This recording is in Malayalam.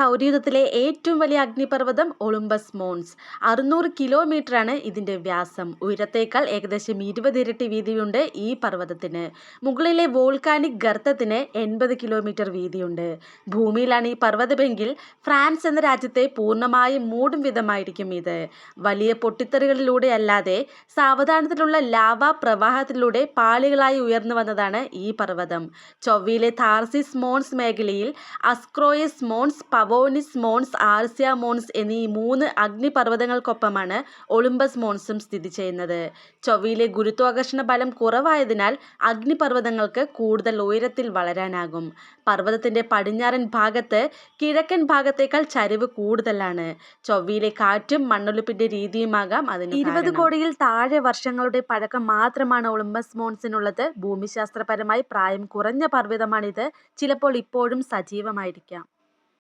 സൗരയൂഥത്തിലെ ഏറ്റവും വലിയ അഗ്നിപർവതം ഒളിമ്പസ് മോൺസ്. അറുന്നൂറ് കിലോമീറ്ററാണ് ഇതിന്റെ വ്യാസം. ഉയരത്തേക്കാൾ ഏകദേശം ഇരുപത് ഇരട്ടി വീതിയുണ്ട് ഈ പർവതത്തിന്. മുകളിലെ വോൾക്കാനിക് ഗർത്തത്തിന് എൺപത് കിലോമീറ്റർ വീതിയുണ്ട്. ഭൂമിയിലാണ് ഈ പർവതമെങ്കിൽ ഫ്രാൻസ് എന്ന രാജ്യത്തെ പൂർണമായും മൂടും വിധമായിരിക്കും ഇത്. വലിയ പൊട്ടിത്തെറികളിലൂടെ അല്ലാതെ സാവധാനത്തിലുള്ള ലാവ പ്രവാഹത്തിലൂടെ പാളികളായി ഉയർന്നു വന്നതാണ് ഈ പർവതം. ചൊവ്വയിലെ താർസിസ് മോൺസ് മേഖലയിൽ Ascraeus Mons പവോനിസ് Mons Arsia Mons എന്നീ മൂന്ന് അഗ്നിപർവതങ്ങൾക്കൊപ്പമാണ് ഒളിമ്പസ് മോൺസും സ്ഥിതി ചെയ്യുന്നത്. ചൊവ്വയിലെ ഗുരുത്വാകർഷണ ബലം കുറവായതിനാൽ അഗ്നിപർവതങ്ങൾക്ക് കൂടുതൽ ഉയരത്തിൽ വളരാനാകും. പർവതത്തിന്റെ പടിഞ്ഞാറൻ ഭാഗത്ത് കിഴക്കൻ ഭാഗത്തേക്കാൾ ചരിവ് കൂടുതലാണ്. ചൊവ്വയിലെ കാറ്റും മണ്ണൊലിപ്പിന്റെ രീതിയുമാകാം അതിന് ഇരുപത് കോടിയിൽ താഴെ വർഷങ്ങളുടെ പഴക്കം മാത്രമാണ് ഒളിമ്പസ് മോൺസിനുള്ളത്. ഭൂമിശാസ്ത്രപരമായി പ്രായം കുറഞ്ഞ പർവതമാണിത്. ചിലപ്പോൾ ഇപ്പോഴും സജീവമായിരിക്കാം.